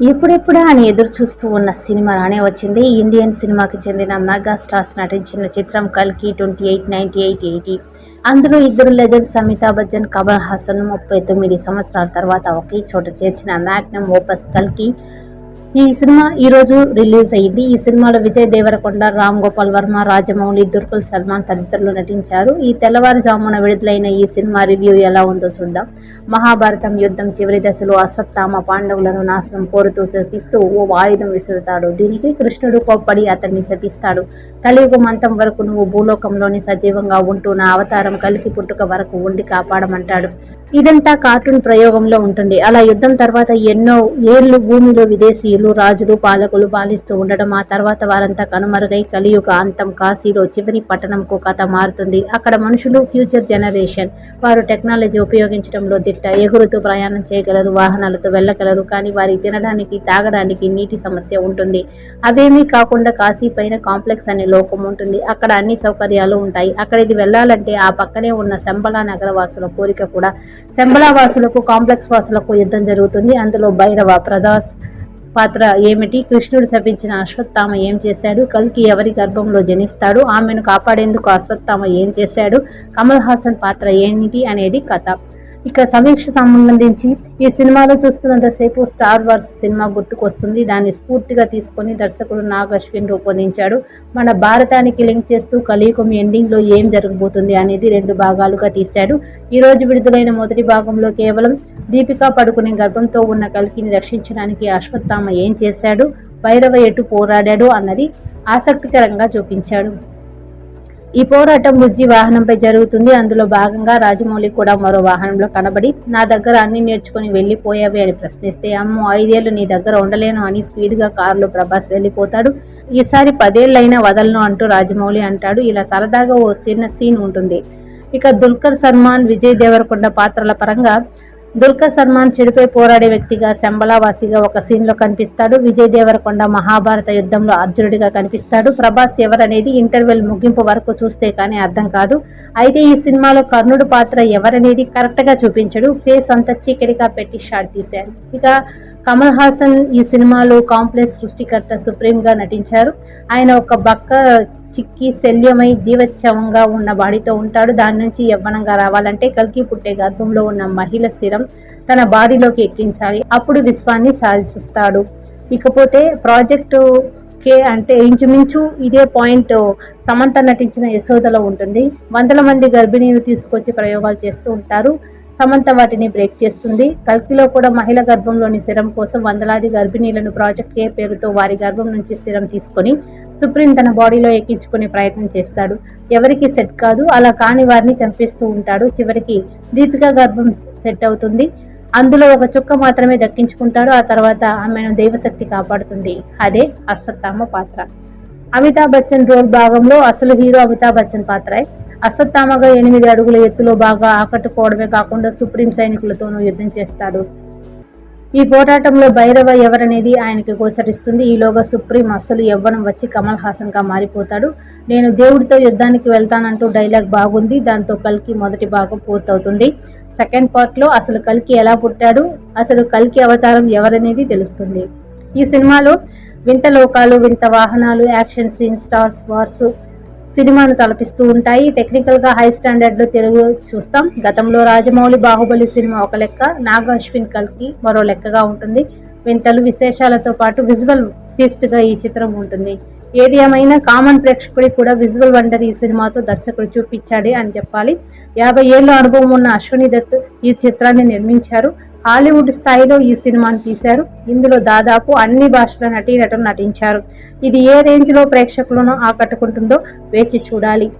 ఎప్పుడెప్పుడా అని ఎదురు చూస్తూ ఉన్న సినిమా రానే వచ్చింది. ఇండియన్ సినిమాకి చెందిన మెగా స్టార్స్ నటించిన చిత్రం కల్కి twenty eight ninety eight eighty. అందులో ఇద్దరు లెజెండ్స్ అమితాబ్ బచ్చన్ కమల్ హాసన్ ముప్పై తొమ్మిది సంవత్సరాల తర్వాత ఒకే చోట చేర్చిన మ్యాగ్నమ్ ఓపస్ కల్కి ఈ సినిమా ఈ రోజు రిలీజ్ అయ్యింది ఈ సినిమాలో విజయ్ దేవరకొండ రామ్ గోపాల్ వర్మ రాజమౌళి దుర్గుల్ సల్మాన్ తదితరులు నటించారు. ఈ తెల్లవారుజామున విడుదలైన ఈ సినిమా రివ్యూ ఎలా ఉందో చూద్దాం. మహాభారతం యుద్ధం చివరి దశలో అశ్వత్థామ పాండవులను నాశనం కోరుతూ శపిస్తూ ఓ ఆయుధం విసురుతాడు. దీనికి కృష్ణుడు కోప్పడి అతన్ని శపిస్తాడు. కలియుగం అంతం వరకు నువ్వు భూలోకంలోని సజీవంగా ఉంటూ నా అవతారం కలికి పుట్టుక వరకు ఉండి కాపాడమంటాడు. ఇదంతా కార్టూన్ ప్రయోగంలో ఉంటుంది. అలా యుద్ధం తర్వాత ఎన్నో ఏళ్ళు భూమిలో విదేశీయులు రాజులు పాలకులు పాలిస్తూ ఉండడం ఆ తర్వాత వారంతా కనుమరుగై కలియుగ అంతం కాశీలో చివరి పట్టణంకు కథ మారుతుంది. అక్కడ మనుషులు ఫ్యూచర్ జనరేషన్. వారు టెక్నాలజీ ఉపయోగించడంలో దిట్ట. ఎగురుతూ ప్రయాణం చేయగలరు వాహనాలతో వెళ్ళగలరు కానీ వారి తినడానికి తాగడానికి నీటి సమస్య ఉంటుంది. అవేమీ కాకుండా కాశీ పైన కాంప్లెక్స్ అనే లోకం ఉంటుంది. అక్కడ అన్ని సౌకర్యాలు ఉంటాయి. అక్కడ ఇది వెళ్ళాలంటే ఆ పక్కనే ఉన్న శంబలా నగర వాసుల కోరిక కూడా శంబలా వాసులకు కాంప్లెక్స్ వాసులకు యుద్ధం జరుగుతుంది. అందులో భైరవ ప్రదాస్ పాత్ర ఏమిటి? కృష్ణుడు శపించిన అశ్వత్థామ ఏం చేశాడు? కల్కి ఎవరి గర్భంలో జనిస్తాడు? ఆమెను కాపాడేందుకు అశ్వత్థామ ఏం చేశాడు? కమల్ హాసన్ పాత్ర ఏమిటి అనేది కథ. ఇక సమీక్ష సంబంధించి ఈ సినిమాలో చూస్తున్నంతసేపు స్టార్ వార్స్ సినిమా గుర్తుకొస్తుంది. దాన్ని స్ఫూర్తిగా తీసుకొని దర్శకుడు నాగ్ అశ్విన్ రూపొందించాడు. మన భారతానికి లింక్ చేస్తూ కలియుగం ఎండింగ్లో ఏం జరగబోతుంది అనేది రెండు భాగాలుగా తీశాడు. ఈరోజు విడుదలైన మొదటి భాగంలో కేవలం దీపికా పడుకునే గర్భంతో ఉన్న కలికిని రక్షించడానికి అశ్వత్థామ ఏం చేశాడు? భైరవ ఎటు పోరాడాడు? అన్నది ఆసక్తికరంగా చూపించాడు. ఈ పోరాటం బుజ్జి వాహనంపై జరుగుతుంది. అందులో భాగంగా రాజమౌళి కూడా మరో వాహనంలో కనబడి నా దగ్గర అన్ని నేర్చుకుని వెళ్ళిపోయావి అని ప్రశ్నిస్తే అమ్మో ఐదేళ్ళు నీ దగ్గర ఉండలేను అని స్పీడ్గా కారులో ప్రభాస్ వెళ్ళిపోతాడు. ఈసారి పదేళ్ళైనా వదలను అంటూ రాజమౌళి అంటాడు. ఇలా సరదాగా ఓ చిన్న సీన్ ఉంటుంది. ఇక దుల్కర్ సల్మాన్ విజయ్ దేవరకొండ పాత్రల పరంగా దుల్కర్ సల్మాన్ చెడుపై పోరాడే వ్యక్తిగా శంబలావాసిగా ఒక సీన్లో కనిపిస్తాడు. విజయ్ దేవరకొండ మహాభారత యుద్ధంలో అర్జునుడిగా కనిపిస్తాడు. ప్రభాస్ ఎవరనేది ఇంటర్వెల్ ముగింపు వరకు చూస్తే కానీ అర్థం కాదు. అయితే ఈ సినిమాలో కర్ణుడు పాత్ర ఎవరనేది కరెక్ట్గా చూపించడు. ఫేస్ అంతా చీకటిగా పెట్టి షాట్ తీశారు. ఇక కమల్ హాసన్ ఈ సినిమాలో కాంప్లెక్స్ సృష్టికర్త సుప్రీంగా నటించారు. ఆయన ఒక బక్క చిక్కి శల్యమై జీవచ్ఛవంగా ఉన్న బాడీతో ఉంటాడు. దాని నుంచి యవ్వనంగా రావాలంటే కల్కి పుట్టే గర్భంలో ఉన్న మహిళ స్థిరం తన బాడీలోకి ఎక్కించాలి. అప్పుడు విశ్వాన్ని సాధిస్తాడు. ఇకపోతే ప్రాజెక్టు కే అంటే ఇంచుమించు ఇదే పాయింట్ సమంత నటించిన యశోదలో ఉంటుంది. వందల మంది గర్భిణీలు తీసుకొచ్చి ప్రయోగాలు చేస్తూ ఉంటారు. సమంత వాటిని బ్రేక్ చేస్తుంది. కల్కిలో కూడా మహిళ గర్భంలోని సిరం కోసం వందలాది గర్భిణీలను ప్రాజెక్ట్ ఏ పేరుతో వారి గర్భం నుంచి సిరం తీసుకొని సుప్రీం తన బాడీలో ఎక్కించుకునే ప్రయత్నం చేస్తాడు. ఎవరికి సెట్ కాదు అలా కాని వారిని చంపేస్తూ ఉంటాడు. చివరికి దీపిక గర్భం సెట్ అవుతుంది. అందులో ఒక చుక్క మాత్రమే దక్కించుకుంటాడు. ఆ తర్వాత ఆమెను దైవశక్తి కాపాడుతుంది. అదే అశ్వత్థామ పాత్ర. అమితాబ్ బచ్చన్ రోల్ భాగంలో అసలు హీరో అమితాబ్ బచ్చన్ పాత్ర. అశ్వత్థామగా ఎనిమిది అడుగుల ఎత్తులో బాగా ఆకట్టుకోవడమే కాకుండా సుప్రీం సైనికులతోనూ యుద్ధం చేస్తాడు. ఈ పోరాటంలో భైరవ ఎవరనేది ఆయనకి గోచరిస్తుంది ఈలోగా సుప్రీం అస్సలు యవ్వనం వచ్చి కమల్ హాసన్గా మారిపోతాడు. నేను దేవుడితో యుద్ధానికి వెళ్తానంటూ డైలాగ్ బాగుంది. దాంతో కల్కి మొదటి భాగం పూర్తవుతుంది. సెకండ్ పార్ట్లో అసలు కల్కి ఎలా పుట్టాడు? అసలు కల్కి అవతారం ఎవరనేది తెలుస్తుంది. ఈ సినిమాలో వింత లోకాలు వింత వాహనాలు యాక్షన్ సీన్ స్టార్స్ వార్సు సినిమాను తలపిస్తూ ఉంటాయి. టెక్నికల్గా హై స్టాండర్డ్లో తెలుగు చూస్తాం. గతంలో రాజమౌళి బాహుబలి సినిమా ఒక లెక్క నాగ అశ్విన్ కల్కి మరో లెక్కగా ఉంటుంది. వింతలు విశేషాలతో పాటు విజువల్ ఫీస్ట్గా ఈ చిత్రం ఉంటుంది. ఏది ఏమైనా కామన్ ప్రేక్షకుడికి కూడా విజువల్ వండర్ ఈ సినిమాతో దర్శకుడు చూపించాడే అని చెప్పాలి. యాభై ఏళ్ళ అనుభవం ఉన్న అశ్వని దత్ ఈ చిత్రాన్ని నిర్మించారు. హాలీవుడ్ స్థాయిలో ఈ సినిమాను తీశారు. ఇందులో దాదాపు అన్ని భాషల నటీనటులు నటించారు. ఇది ఏ రేంజ్లో ప్రేక్షకులను ఆకట్టుకుంటుందో వేచి చూడాలి.